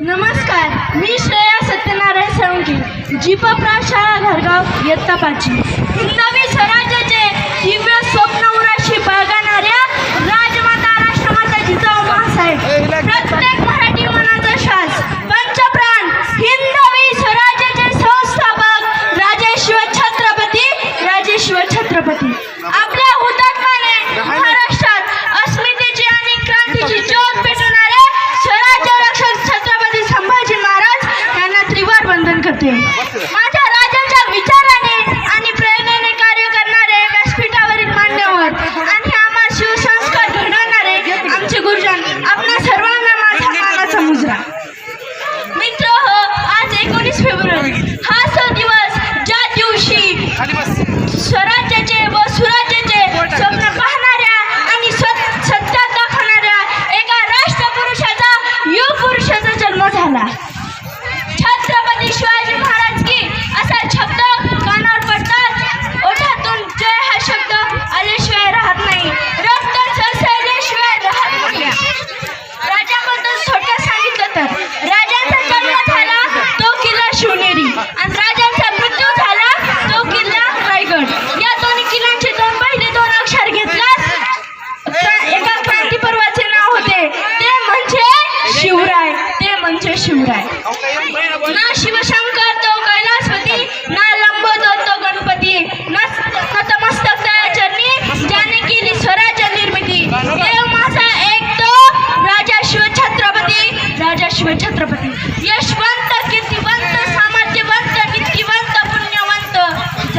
नमस्कार मी श्रेया सत्यनारायण साळुंकी जीपप्रा शाळा घरगाव इयत्ता पाची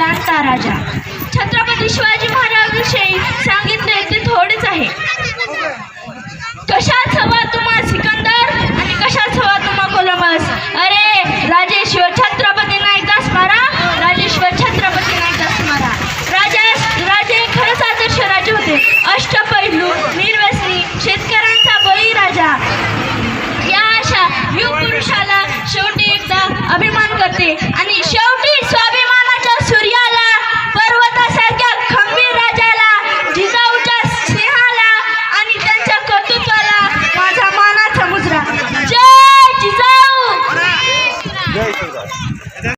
जागता राजा छत्रपती शिवाजी